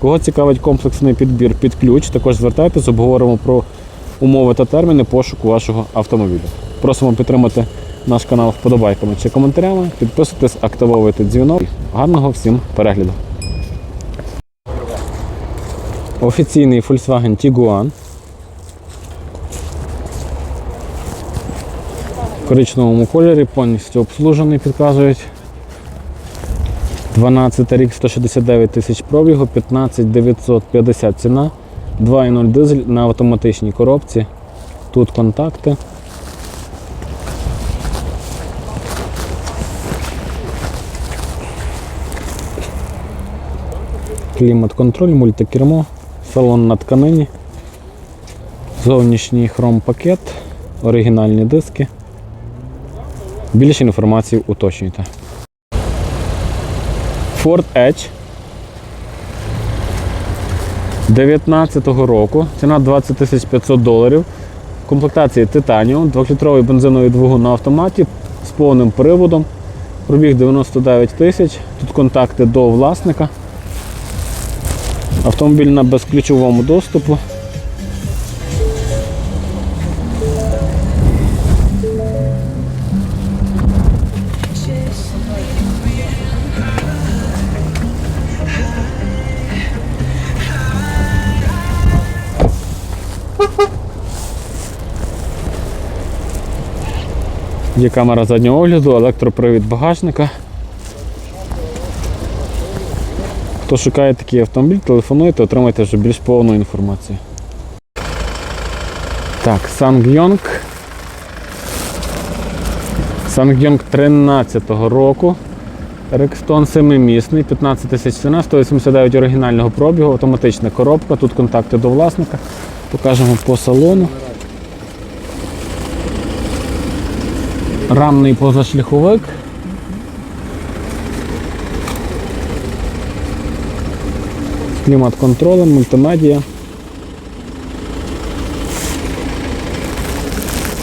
Кого цікавить комплексний підбір під ключ, також звертайтесь, обговоримо про умови та терміни пошуку вашого автомобіля. Просимо підтримати наш канал вподобайками чи коментарями. Підписуйтесь, активовуйте дзвінок. Гарного всім перегляду. Офіційний Volkswagen Tiguan. В коричневому кольорі повністю обслужений, підказують. 12 рік 169 тисяч пробігу, 15 950 ціна, 2.0 дизель на автоматичній коробці. Тут контакти. Клімат-контроль, мультикермо, салон на тканині, зовнішній хром-пакет, оригінальні диски. Більше інформації уточнюйте. Ford Edge 19-го року. Ціна 20 тисяч 500 доларів. В комплектації Титаніум, 2-літровий бензиновий двигун на автоматі з повним приводом. Пробіг 99 тисяч. Тут контакти до власника. Автомобіль на безключовому доступу. Є камера заднього огляду, електропривід багажника. Хто шукає такий автомобіль, телефонуйте, отримайте вже більш повну інформацію. Так, Сангйонг. Сангйонг 13-го року. Рекстон 7-місний, 15 тисяч ціна, 189 оригінального пробігу, автоматична коробка, тут контакти до власника. Покажемо по салону. Рамний позашляховик. Клімат-контролем, мультимедіа.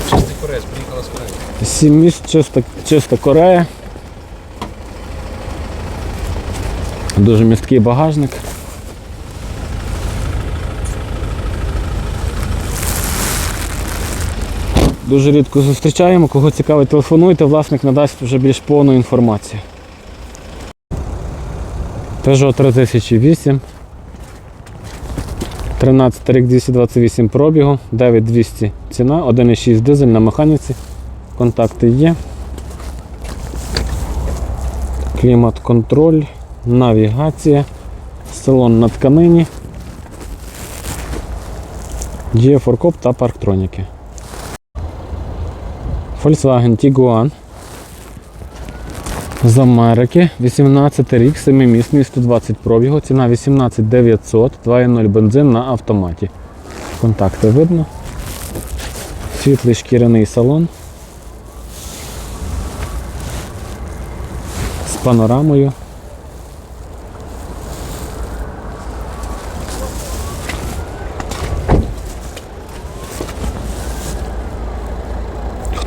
Чистий корець, приїхала з Кореї. Сім місць, чисто, чисто Корея. Дуже місткий багажник. Дуже рідко зустрічаємо, кого цікавить, телефонуйте, власник надасть вже більш повну інформацію. Peugeot 3008. 13 рік 228 пробігу, 9200 ціна, 1,6 дизель на механіці. Контакти є. Клімат-контроль, навігація, салон на тканині, є форкоп та парктроніки. Volkswagen Tiguan з Америки, 18 рік, 7-місний, 120 пробігу, ціна 18 900, 2.0 бензин на автоматі. Контакти видно. Світлий шкіряний салон. З панорамою.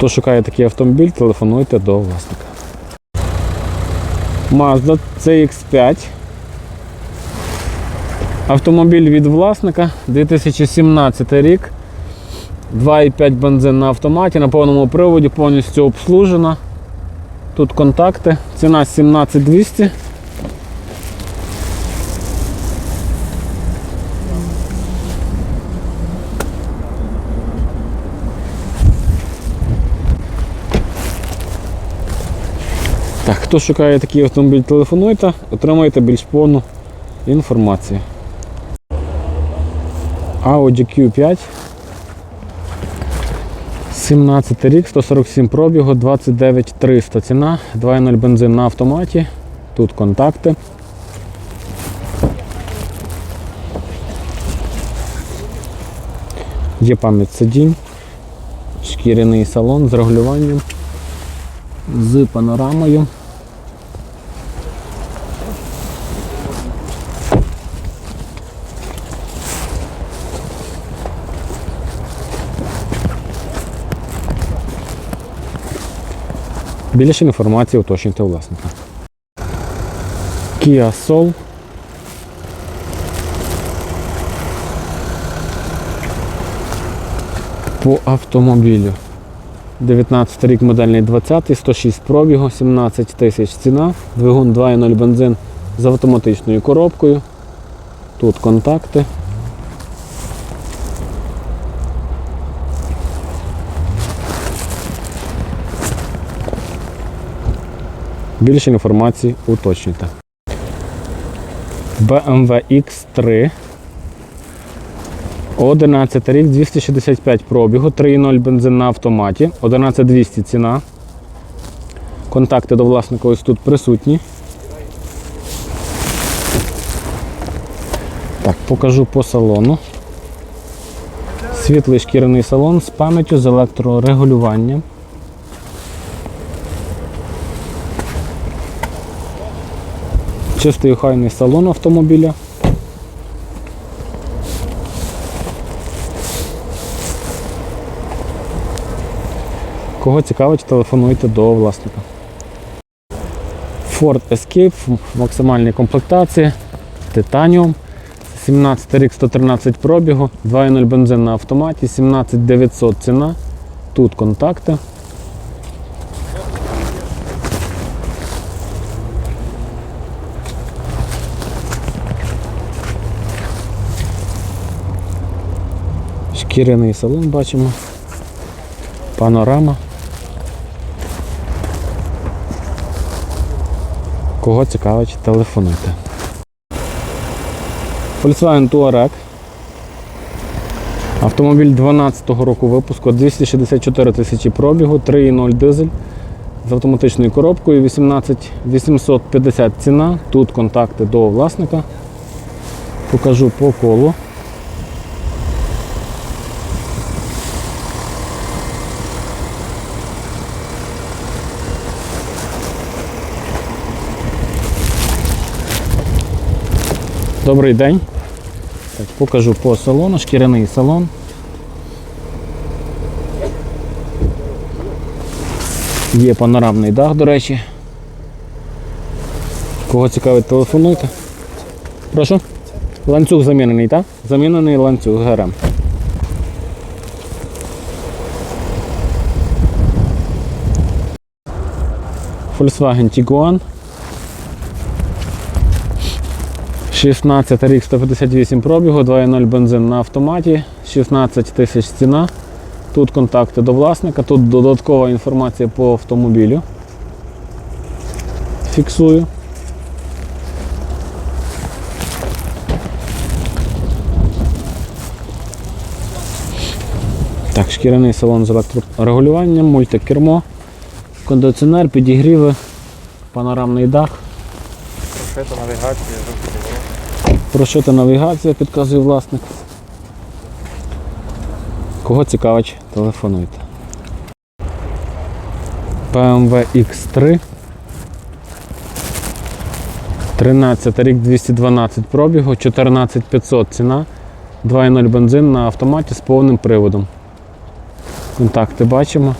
Хто шукає такий автомобіль, телефонуйте до власника. Mazda CX5. Автомобіль від власника 2017 рік. 2,5 бензин на автоматі, на повному приводі, повністю обслужена. Тут контакти. Ціна 17200. Хто шукає такий автомобіль, телефонуйте, отримаєте більш повну інформацію. Audi Q5. 17 рік, 147 пробігу, 29300 ціна, 2.0 бензин на автоматі, тут контакти. Є пам'ять сидінь, шкіряний салон з регулюванням, з панорамою. Більше інформації уточнюйте у власника. Kia Soul. По автомобілю. 19 рік модельний 20, 106 пробігу, 17 тисяч ціна, двигун 2.0 бензин з автоматичною коробкою. Тут контакти. Більше інформації уточнюйте. BMW X3. 11 рік, 265 пробігу, 3.0 бензин на автоматі, 11200 ціна. Контакти до власника ось тут присутні. Так, покажу по салону. Світлий шкіряний салон з пам'яттю з електрорегулюванням. Чистий охайний салон автомобіля. Кого цікавить, телефонуйте до власника. Ford Escape в максимальній комплектації. Titanium. 17 рік 113 пробігу, 2.0 бензин на автоматі, 17900 ціна. Тут контакти. Шкіряний салон бачимо. Панорама. Кого цікавить, телефонуйте. Volkswagen Touareg. Автомобіль 12-го року випуску, 264 тисячі пробігу, 3,0 дизель з автоматичною коробкою, 18 850 ціна. Тут контакти до власника. Покажу по колу. Добрий день. Так, покажу по салону, шкіряний салон. Є панорамний дах, до речі. Кого цікавить, телефонуйте. Прошу. Ланцюг замінений, так? Замінений ланцюг ГРМ. Volkswagen Tiguan. 16 рік 158 пробігу, 2.0 бензин на автоматі, 16 тисяч ціна. Тут контакти до власника, тут додаткова інформація по автомобілю. Фіксую. Так, шкіряний салон з електрорегулюванням, мультикермо, кондиціонер, підігріви, панорамний дах. Прошита навігація, Прошита навігація, підказує власник. Кого цікавить, телефонуйте. BMW X3. 13 рік 212 пробігу, 14500 ціна, 2.0 бензин на автоматі з повним приводом. Контакти бачимо.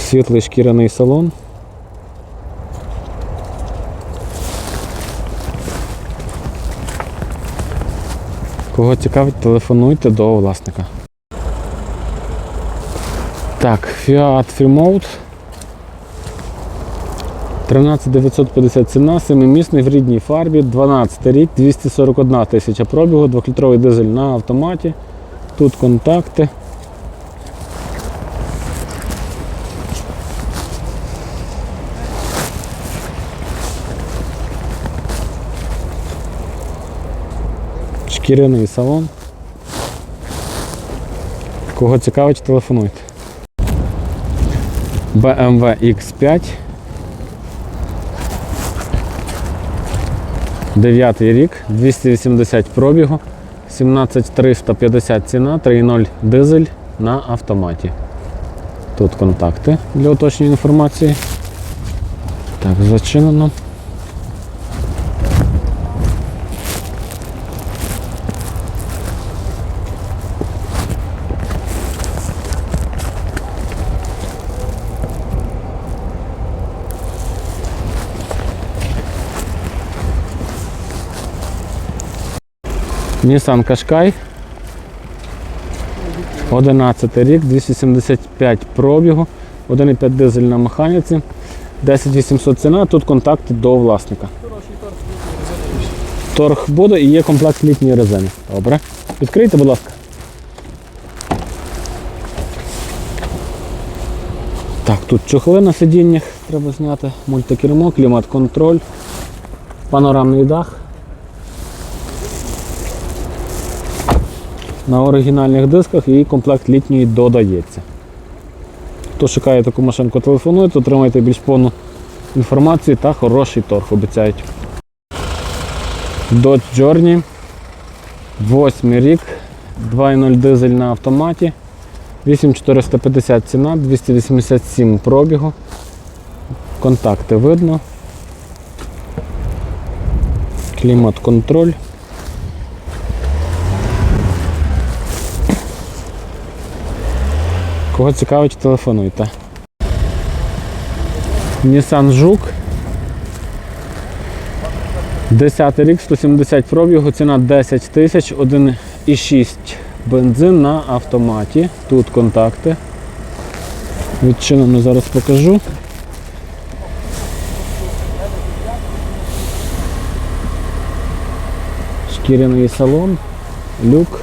Світлий шкіряний салон. Кого цікавить, телефонуйте до власника. Так, Fiat Freemode. 13950 ціна, 7-місний в рідній фарбі, 12 рік, 241 тисяча пробігу, 2-літровий дизель на автоматі. Тут контакти. шкіряний салон. Кого цікавить, телефонуйте. BMW X5. 9 рік, 280 пробігу, 17350 ціна, 3.0 дизель на автоматі. Тут контакти для уточнення інформації. Так, зачинено. Nissan Qashqai. 11 рік, 275 пробігу, 1,5 дизель на механіці, 10800 ціна, тут контакти до власника. Торг буде і є комплект літньої резини. Добре. Відкрийте, будь ласка. Так, тут чохли на сидіннях треба зняти, мультикермо, клімат-контроль, панорамний дах. На оригінальних дисках і комплект літньої додається. Хто шукає таку машинку, телефонуйте, отримайте більш повну інформацію та хороший торг обіцяють. Dodge Journey. 8 рік, 2.0 дизель на автоматі, 8450 ціна, 287 пробігу. Контакти видно. Клімат-контроль. Кого цікавить, телефонуйте. Nissan Жук. 10 рік, 170 пробігу, ціна 10 тисяч, 1,6 бензин на автоматі. Тут контакти. Відчинено зараз покажу. Шкіряний салон, люк.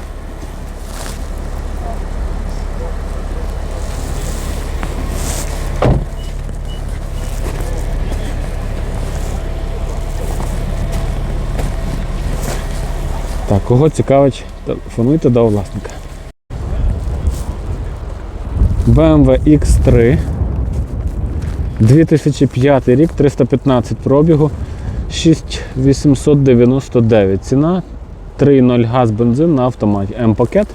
Так, кого цікавить, телефонуйте до власника. BMW X3. 2005 рік, 315 пробігу, 6899 ціна, 3.0 газ бензин на автоматі. М-пакет.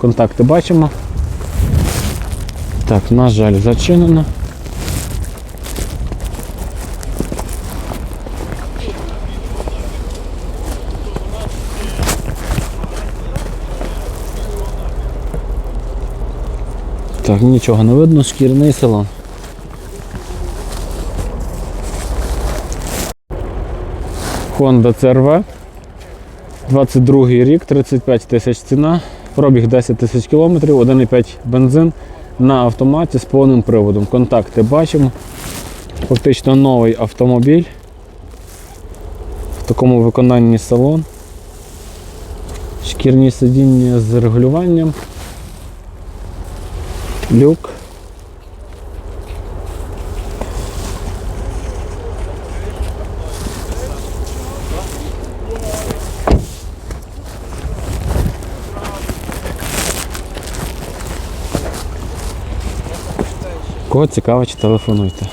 Контакти бачимо. Так, на жаль, зачинено. Так, нічого не видно, шкірний салон. Honda CRV. 22 рік, 35 тисяч ціна, пробіг 10 тисяч кілометрів, 1,5 бензин на автоматі з повним приводом. Контакти бачимо. Фактично новий автомобіль. В такому виконанні салон. Шкірні сидіння з регулюванням. Люк. Кого цікаво, чи телефонуйте.